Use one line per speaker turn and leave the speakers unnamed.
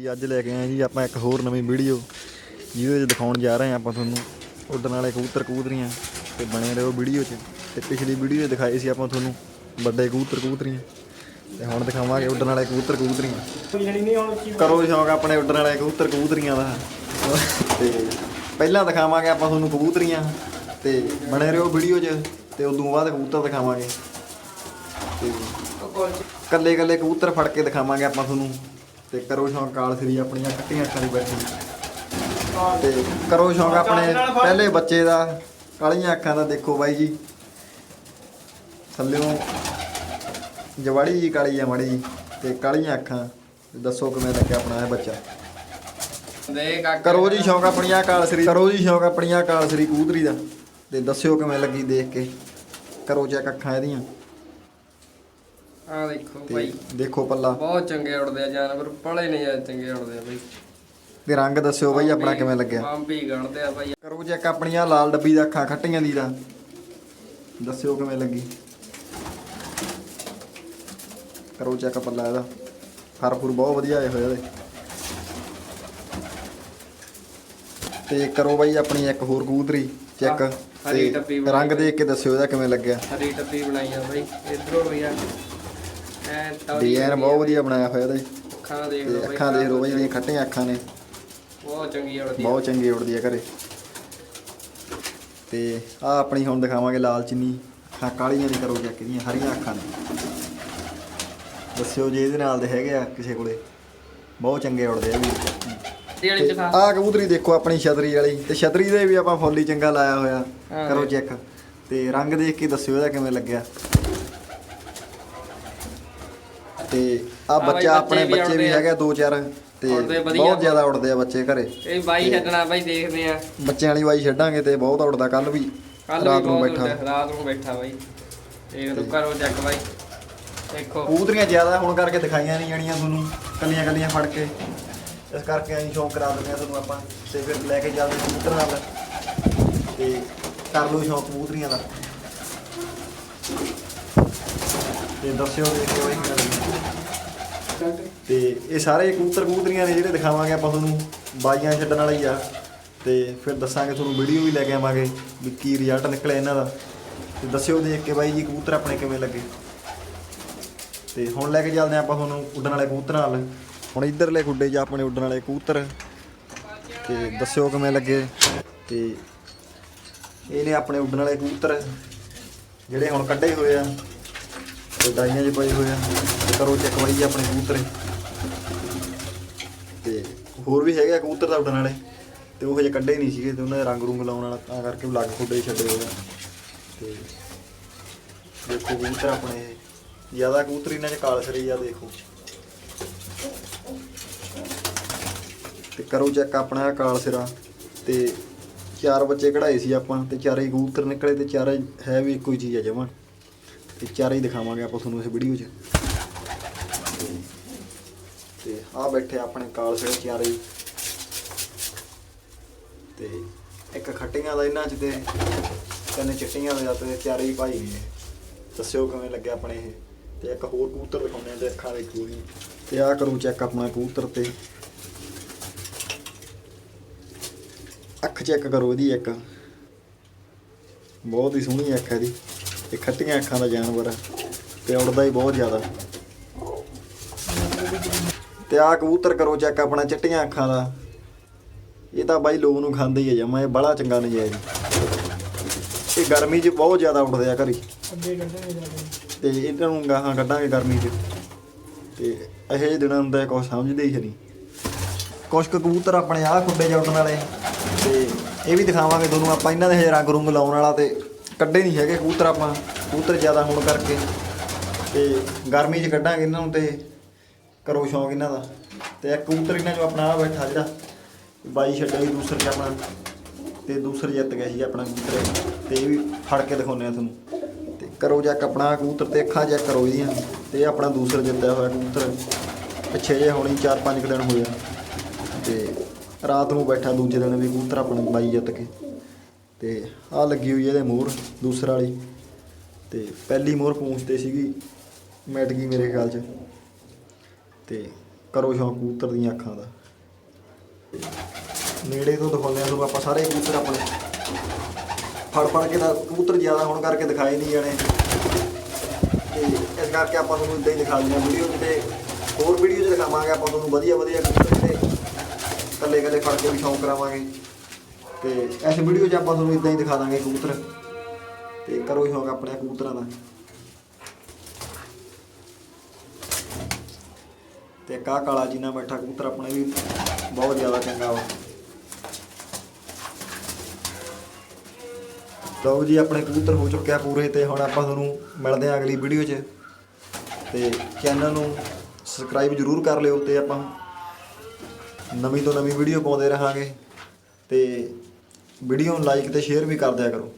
ਜੀ, ਅੱਜ ਲੈ ਕੇ ਆਏ ਜੀ ਆਪਾਂ ਇੱਕ ਹੋਰ ਨਵੀਂ ਵੀਡੀਓ, ਜਿਹਦੇ ਵਿੱਚ ਦਿਖਾਉਣ ਜਾ ਰਹੇ ਹਾਂ ਆਪਾਂ ਤੁਹਾਨੂੰ। ਉੱਡਣ ਵਾਲੇ ਕਬੂਤਰ ਕਬੂਤਰੀਆਂ, ਤੇ ਬਣੇ ਰਹੋ ਵੀਡੀਓ 'ਚ। ਤੇ ਪਿਛਲੀ ਵੀਡੀਓ 'ਚ ਦਿਖਾਈ ਸੀ ਆਪਾਂ ਤੁਹਾਨੂੰ ਵੱਡੇ ਕਬੂਤਰ ਕਬੂਤਰੀਆਂ। ਤੇ ਹੁਣ ਦਿਖਾਵਾਂਗੇ ਉੱਡਣ ਵਾਲੇ ਕਬੂਤਰ ਕਬੂਤਰੀਆਂ।
ਜਿਹੜੀ ਨਹੀਂ
ਕਰੋ ਸ਼ੌਂਕ ਆਪਣੇ ਉੱਡਣ ਵਾਲੇ ਕਬੂਤਰ ਕਬੂਤਰੀਆਂ ਦਾ। ਤੇ ਪਹਿਲਾਂ ਦਿਖਾਵਾਂਗੇ ਆਪਾਂ ਤੁਹਾਨੂੰ ਕਬੂਤਰੀਆਂ। ਤੇ ਬਣੇ ਰਹੋ ਵੀਡੀਓ 'ਚ, ਤੇ ਉਦੋਂ ਬਾਅਦ ਕਬੂਤਰ ਦਿਖਾਵਾਂਗੇ। ਤੇ ਕੱਲੇ ਕੱਲੇ ਕਬੂਤਰ ਫੜ ਕੇ ਦਿਖਾਵਾਂਗੇ ਆਪਾਂ ਤੁਹਾਨੂੰ। ਤੇ ਕਰੋ ਸ਼ੌਂਕ ਕਾਲ ਸਰੀ ਆਪਣੀਆਂ ਕੱਟੀਆਂ ਅੱਖਾਂ ਦੀ ਬੈਠੀ। ਤੇ ਕਰੋ ਸ਼ੌਂਕ ਆਪਣੇ ਪਹਿਲੇ ਬੱਚੇ ਦਾ ਕਾਲੀਆਂ ਅੱਖਾਂ ਦਾ ਦੇਖੋ ਬਾਈ ਜੀ। ਥੱਲਿਓਂ ਜਵਾੜੀ ਜੀ ਕਾਲੀ ਆ ਮੜੀ ਜੀ ਤੇ ਕਾਲੀਆਂ ਅੱਖਾਂ ਦੱਸੋ ਕਿਵੇਂ ਲੱਗਿਆ ਆਪਣਾ ਇਹ ਬੱਚਾ? ਕਰੋ ਜੀ ਸ਼ੌਂਕ ਆਪਣੀਆਂ ਕਾਲ ਸਰੀ ਕਰੋ ਜੀ ਸ਼ੌਂਕ ਆਪਣੀਆਂ ਕਾਲ ਸਰੀ ਕਬੂਤਰੀ ਦਾ ਤੇ ਦੱਸਿਓ ਕਿਵੇਂ ਲੱਗੀ ਦੇਖ ਕੇ। ਕਰੋ ਚੈੱਕ ਅੱਖਾਂ ਇਹਦੀਆਂ।
ਆ ਦੇਖੋ
ਪੱਲਾ।
ਬਹੁਤ ਚੰਗੇ ਉੜਦੇ ਆ ਜਾਨਵਰ ਪਲੇ ਨਹੀਂ ਆ ਚੰਗੇ ਉੜਦੇ ਆ ਭਾਈ
ਤੇ ਰੰਗ ਦੱਸਿਓ ਬਾਈ ਆਪਣਾ ਕਿਵੇਂ ਲੱਗਿਆ?
ਬੰਬੀ ਗਣਦੇ ਆ ਭਾਈ
ਕਰੋ ਚੈੱਕ ਆਪਣੀਆਂ ਲਾਲ ਡੱਬੀ ਦਾ ਅੱਖਾਂ ਖੱਟੀਆਂ ਦੀ ਦਾ। ਦੱਸਿਓ ਕਿਵੇਂ ਲੱਗੀ? ਕਰੋ ਚੈੱਕ ਪੱਲਾ ਇਹਦਾ। ਫਰ ਫੁਰ ਬਹੁਤ ਵਧੀਆ ਆਏ ਹੋਏ ਇਹਦੇ। ਤੇ ਕਰੋ ਬਾਈ ਆਪਣੀ ਇੱਕ ਹੋਰ ਕਬੂਤਰੀ ਚੈੱਕ
ਹਰੀ ਬਣਾਈ
ਰੰਗ ਦੇਖ ਕੇ ਦੱਸਿਓ ਇਹਦਾ ਕਿਵੇਂ ਲੱਗਿਆ।
ਹਰੀ ਟੱਪੀ ਬਣਾਈ ਆ ਭਾਈ ਇਧਰੋਂ ਵੀ ਆ। ਐ
ਡਿਜ਼ਾਈਨ ਬਹੁਤ ਵਧੀਆ ਬਣਾਇਆ ਹੋਇਆ ਇਹਦਾ ਜੀ।
ਅੱਖਾਂ ਦੇਖ
ਤੇ
ਲਓ ਭਾਈ
ਅੱਖਾਂ ਦੇਖ ਲਓ ਬਾਈ ਇਹਦੀਆਂ ਖੱਟੀਆਂ ਅੱਖਾਂ ਨੇ।
ਬਹੁਤ ਚੰਗੀ ਉੜਦੀ
ਬਹੁਤ ਚੰਗੀ ਉੜਦੀ ਆ ਘਰੇ। ਤੇ ਆ ਆਪਣੀ ਹੁਣ ਦਿਖਾਵਾਂਗੇ ਲਾਲ ਚਿੰਨੀ। ਅੱਖਾਂ ਕਾਲੀਆਂ ਨਹੀਂ ਕਰੋ ਚੈੱਕ ਇਹਦੀਆਂ ਹਰੀਆਂ ਅੱਖਾਂ ਨੇ। ਦੱਸਿਓ ਜੇ ਇਹਦੇ ਨਾਲ ਦੇ ਹੈਗੇ ਆ ਕਿਸੇ ਕੋਲੇ। ਬਹੁਤ ਚੰਗੇ ਉੜਦੇ ਆ ਵੀ
ਇਹ ਵਾਲੀ
ਤੇ
ਦਿਖਾ।
ਆਹ ਕਬੂਤਰੀ ਦੇਖੋ ਆਪਣੀ ਛਤਰੀ ਵਾਲੀ। ਤੇ ਛਤਰੀ ਦੇ ਵੀ ਆਪਾਂ ਫੁੱਲ ਚੰਗਾ ਲਾਇਆ ਹੋਇਆ।
ਹਾਂ।
ਕਰੋ
ਜੀ।
ਚੈੱਕ। ਤੇ ਰੰਗ ਦੇਖ ਕੇ ਦੱਸਿਓ ਇਹਦਾ ਕਿਵੇਂ ਲੱਗਿਆ। ਤੇ ਆ
ਬਾਈ
ਬੱਚਾ ਆਪਣੇ
ਬੱਚੇ ਵੀ।
ਹੈਗੇ ਦੋ ਚਾਰ ਤੇ ਬਹੁਤ ਜ਼ਿਆਦਾ ਉੜਦੇ ਆ ਬੱਚੇ ਘਰੇ।
ਇਹ ਬਾਈ ਛੱਡਣਾ ਭਾਈ ਦੇਖਦੇ ਆ।
ਬੱਚਿਆਂ ਵਾਲੀ ਵਾਈ ਛੱਡਾਂਗੇ ਤੇ ਬਹੁਤ ਉੜਦਾ ਕੱਲ ਵੀ। ਰਾਤ ਨੂੰ ਬੈਠਾ।
ਰਾਤ ਨੂੰ ਬੈਠਾ ਬਾਈ। ਦੇਖ ਲਓ ਕਰੋ ਚੈੱਕ ਬਾਈ। ਦੇਖੋ।
ਕਬੂਤਰੀਆਂ ਜ਼ਿਆਦਾ ਹੋਣ ਕਰਕੇ ਦਿਖਾਈਆਂ ਨਹੀਂ ਜਾਣੀਆਂ ਤੁਹਾਨੂੰ ਕੱਲੀਆਂ ਕੱਲੀਆਂ ਫੜ ਕੇ। ਇਸ ਕਰਕੇ ਅਸੀਂ ਸ਼ੌਂਕ ਕਰਾ ਦਿੰਦੇ ਆ ਤੁਹਾਨੂੰ ਆਪਾਂ ਤੇ ਫਿਰ ਲੈ ਕੇ ਚੱਲਦੇ ਕਬੂਤਰ ਨਾਲ ਤੇ ਕਰ ਲਓ ਸ਼ੌਂਕ ਕਬੂਤਰੀਆਂ ਦਾ। ਤੇ ਦੱਸਿਓ ਦੇਖ ਕੇ ਬਈ ਕਿਵੇਂ ਲੱਗੀ। ਤੇ ਇਹ ਸਾਰੇ ਕਬੂਤਰ ਕਬੂਤਰੀਆਂ ਨੇ ਜਿਹੜੇ ਦਿਖਾਵਾਂਗੇ ਆਪਾਂ ਤੁਹਾਨੂੰ ਬਾਈਆਂ ਛੱਡਣ ਵਾਲੇ ਹੀ ਆ। ਤੇ ਫਿਰ ਦੱਸਾਂਗੇ ਤੁਹਾਨੂੰ ਵੀਡੀਓ ਵੀ ਲੈ ਕੇ ਆਵਾਂਗੇ ਵੀ ਕੀ ਰਿਜ਼ਲਟ ਨਿਕਲਿਆ ਇਹਨਾਂ ਦਾ। ਤੇ ਦੱਸਿਓ ਦੇਖ ਕੇ ਬਾਈ ਜੀ ਕਬੂਤਰ ਆਪਣੇ ਕਿਵੇਂ ਲੱਗੇ। ਤੇ ਹੁਣ ਲੈ ਕੇ ਚੱਲਦੇ ਹਾਂ ਆਪਾਂ ਤੁਹਾਨੂੰ ਉੱਡਣ ਵਾਲੇ ਕਬੂਤਰਾਂ ਨਾਲ। ਹੁਣ ਇਧਰਲੇ ਖੁੱਡੇ 'ਚ ਆਪਣੇ ਉੱਡਣ ਵਾਲੇ ਕਬੂਤਰ। ਤੇ ਦੱਸਿਓ ਕਿਵੇਂ ਲੱਗੇ। ਤੇ ਇਹ ਨੇ ਆਪਣੇ ਉੱਡਣ ਵਾਲੇ ਕਬੂਤਰ, ਜਿਹੜੇ ਹੁਣ ਕੱਢੇ ਹੋਏ ਆ। ਤੇ ਡਾਈਆਂ 'ਚ ਪਏ ਹੋਏ ਆ। ਤੇ ਕਰੋ ਚੈੱਕ ਬਾਈ ਜੀ ਆਪਣੇ ਕਬੂਤਰ। ਤੇ ਹੋਰ ਵੀ ਹੈਗੇ ਆ ਕਬੂਤਰ ਦਾ ਉੱਡਣ ਵਾਲੇ ਤੇ ਉਹ ਹਜੇ ਕੱਢੇ ਨਹੀਂ ਸੀਗੇ ਤੇ ਉਹਨਾਂ ਦੇ ਰੰਗ ਰੁੰਗ ਲਾਉਣ ਵਾਲਾ, ਤਾਂ ਕਰਕੇ ਲੱਗ ਖੁੱਡੇ ਛੱਡੇ ਹੋਏ ਆ। ਤੇ ਦੇਖੋ ਕਬੂਤਰ ਆਪਣੇ। ਜ਼ਿਆਦਾ ਕਬੂਤਰ ਇਹਨਾਂ 'ਚ ਕਾਲ ਸਰੀ ਆ, ਦੇਖੋ। ਤੇ ਕਰੋ ਚੈੱਕ ਆਪਣਾ ਆਹ ਕਾਲ ਸਿਰਾ। ਤੇ ਚਾਰ ਬੱਚੇ ਕਢਾਏ ਸੀ ਆਪਾਂ, ਤੇ ਚਾਰੇ ਕਬੂਤਰ ਨਿਕਲੇ ਤੇ ਚਾਰੇ ਹੈ ਵੀ ਇੱਕੋ ਹੀ ਚੀਜ਼ ਆ ਜਮਾਂ। ਤੇ ਚਾਰੇ ਹੀ ਦਿਖਾਵਾਂਗੇ ਆਪਾਂ ਤੁਹਾਨੂੰ ਇਸ ਵੀਡੀਓ 'ਚ। ਤੇ- ਤੇ ਆ ਬੈਠੇ ਆਪਣੇ ਕਾਲ ਸਿਰੇ ਚਾਰੇ ਹੀ। ਤੇ ਇੱਕ ਖੱਟੀਆਂ ਦਾ ਇਹਨਾਂ 'ਚ ਤੇ ਤਿੰਨ ਚਿੱਟੀਆਂ ਦਾ ਤੇ ਚਾਰੇ ਹੀ ਭਾਈ ਨੇ। ਦੱਸਿਓ ਕਿਵੇਂ ਲੱਗਿਆ ਆਪਣੇ ਇਹ। ਤੇ ਇੱਕ ਹੋਰ ਕਬੂਤਰ ਦਿਖਾਉਂਦੇ ਆ ਤੇ ਅੱਖਾਂ ਦੇਖੋ ਜੀ ਤੇ ਆਹ ਕਰੋ ਚੈੱਕ ਆਪਣਾ ਕਬੂਤਰ ਤੇ। ਅੱਖ ਚੈੱਕ ਕਰੋ ਇਹਦੀ ਇੱਕ। ਬਹੁਤ ਹੀ ਸੋਹਣੀ ਅੱਖ ਹੈ ਇਹਦੀ। ਤੇ ਖੱਟੀਆਂ ਅੱਖਾਂ ਦਾ ਜਾਨਵਰ ਆ ਤੇ ਉੜਦਾ ਹੀ ਬਹੁਤ ਜ਼ਿਆਦਾ। ਤੇ ਆਹ ਕਬੂਤਰ ਕਰੋ ਚੈੱਕ ਆਪਣਾ ਚਿੱਟੀਆਂ ਅੱਖਾਂ ਦਾ। ਇਹ ਤਾਂ ਬਾਈ ਲੋਕ ਨੂੰ ਖਾਂਦੇ ਹੀ ਆ ਜਮਾ ਇਹ ਬੜਾ ਚੰਗਾ ਨਜਾਇਜ਼ ਇਹ ਗਰਮੀ 'ਚ ਬਹੁਤ ਜ਼ਿਆਦਾ ਉੱਡਦੇ ਆ ਘਰੀ। ਤੇ ਇਹਨਾਂ ਨੂੰ ਗਾਹਾਂ ਕੱਢਾਂਗੇ ਗਰਮੀ 'ਚ। ਤੇ ਇਹੋ ਦਿਨਾਂ ਹੁੰਦਾ ਕੁਛ ਸਮਝਦੇ ਹੀ ਨਹੀਂ। ਕੁਛ ਕਬੂਤਰ ਆਪਣੇ ਆਹ ਖੁੱਡੇ ਚ ਉੱਡਣ ਵਾਲੇ। ਤੇ ਇਹ ਵੀ ਦਿਖਾਵਾਂਗੇ ਤੁਹਾਨੂੰ ਆਪਾਂ ਇਹਨਾਂ ਦੇ ਹਜੇ ਰੰਗ ਰੁੰਗ ਲਾਉਣ ਵਾਲਾ ਤੇ ਕੱਢੇ ਨਹੀਂ ਹੈਗੇ ਕਬੂਤਰ ਆਪਾਂ, ਕਬੂਤਰ ਜ਼ਿਆਦਾ ਹੋਣ ਕਰਕੇ। ਤੇ ਗਰਮੀ 'ਚ ਕੱਢਾਂਗੇ ਇਹਨਾਂ ਨੂੰ ਤੇ ਕਰੋ ਸ਼ੌਂਕ ਇਹਨਾਂ ਦਾ। ਤੇ ਇੱਕ ਕਬੂਤਰ ਇਹਨਾਂ 'ਚੋਂ ਆਪਣਾ ਆ ਬੈਠਾ ਜਿਹੜਾ, ਬਾਈ ਛੱਡਿਆ ਸੀ ਦੂਸਰੇ 'ਚ ਆਪਣਾ, ਤੇ ਦੂਸਰੇ ਜਿੱਤ ਗਿਆ ਸੀ ਆਪਣਾ ਕਬੂਤਰ। ਤੇ ਇਹ ਵੀ ਫੜ ਕੇ ਦਿਖਾਉਂਦੇ ਆ ਤੁਹਾਨੂੰ। ਤੇ ਕਰੋ ਚੈੱਕ ਆਪਣਾ ਕਬੂਤਰ ਤੇ ਅੱਖਾਂ ਚੈੱਕ ਕਰੋ ਇਹਦੀਆਂ। ਤੇ ਇਹ ਆਪਣਾ ਦੂਸਰਾ ਜਿੱਤਿਆ ਹੋਇਆ ਕਬੂਤਰ। ਪਿੱਛੇ ਜੇ ਹੋਣੀ 4-5 ਦਿਨ ਹੋਇਆ ਆ। ਤੇ ਰਾਤ ਨੂੰ ਬੈਠਾ ਦੂਜੇ ਦਿਨ ਵੀ ਕਬੂਤਰ ਆਪਣਾ ਬਾਈ ਜਿੱਤ ਕੇ। ਤੇ ਆ ਲੱਗੀ ਹੋਈ ਇਹਦੇ ਮੋਹਰ, ਦੂਸਰਾ ਵਾਲੀ। ਤੇ ਪਹਿਲੀ ਮੋਹਰ ਪੂੰਛ ਤੇ ਸੀਗੀ ਮਿਟ ਗਈ ਮੇਰੇ ਖਿਆਲ 'ਚ। ਤੇ ਕਰੋ ਸ਼ੌਂਕ ਕਬੂਤਰ ਦੀਆਂ ਅੱਖਾਂ ਦਾ। ਨੇੜੇ ਤੋਂ ਦਿਖਾਉਂਦੇ ਆ ਤੁਹਾਨੂੰ ਆਪਾਂ ਸਾਰੇ ਕਬੂਤਰ ਆਪਣੇ। ਫੜ ਫੜ ਕੇ ਤਾਂ ਕਬੂਤਰ ਜ਼ਿਆਦਾ ਹੋਣ ਕਰਕੇ ਦਿਖਾਏ ਨਹੀਂ ਜਾਣੇ। ਤੇ ਇਸ ਕਰਕੇ ਆਪਾਂ ਤੁਹਾਨੂੰ ਇਦਾਂ ਹੀ ਦਿਖਾ ਦਿੰਦੇ ਆ ਵੀਡੀਓ ਤੇ ਹੋਰ ਵੀਡੀਓ 'ਚ ਦਿਖਾਵਾਂਗੇ। ਆਪਾਂ ਤੁਹਾਨੂੰ ਵਧੀਆ ਵਧੀਆ ਕਬੂਤਰ ਜਿਹੜੇ ਕੱਲੇ ਕੱਲੇ ਫੜ ਕੇ ਵੀ ਸ਼ੌਂਕ ਕਰਾਵਾਂਗੇ। ਤੇ ਇਸ ਵੀਡੀਓ 'ਚ ਆਪਾਂ ਤੁਹਾਨੂੰ ਇਦਾਂ ਹੀ ਦਿਖਾ ਦਾਂਗੇ ਕਬੂਤਰ। ਤੇ ਕਰੋ ਹੀ ਸ਼ੌਂਕ ਆਪਣੇ ਕਬੂਤਰਾਂ ਦਾ। ਤੇ ਕਾ ਕਾਲਾ ਜੀ ਨਾਲ ਬੈਠਾ ਕਬੂਤਰ ਆਪਣੇ ਵੀ ਬਹੁਤ ਜ਼ਿਆਦਾ ਚੰਗਾ ਵਾ। ਲਓ ਜੀ, ਆਪਣੇ ਕਬੂਤਰ ਹੋ ਚੁੱਕਿਆ ਪੂਰੇ ਤੇ ਹੁਣ ਆਪਾਂ ਤੁਹਾਨੂੰ ਮਿਲਦੇ ਹਾਂ ਅਗਲੀ ਵੀਡੀਓ 'ਚ। ਤੇ ਚੈਨਲ ਨੂੰ ਸਬਸਕ੍ਰਾਈਬ ਜਰੂਰ ਕਰ ਲਿਓ ਤੇ ਆਪਾਂ ਨਵੀਂ ਤੋਂ ਨਵੀਂ ਵੀਡੀਓ ਪਾਉਂਦੇ ਰਹਾਂਗੇ। ਤੇ ਵੀਡੀਓ ਨੂੰ ਲਾਈਕ ਤੇ ਸ਼ੇਅਰ ਵੀ ਕਰ ਦਿਆ ਕਰੋ।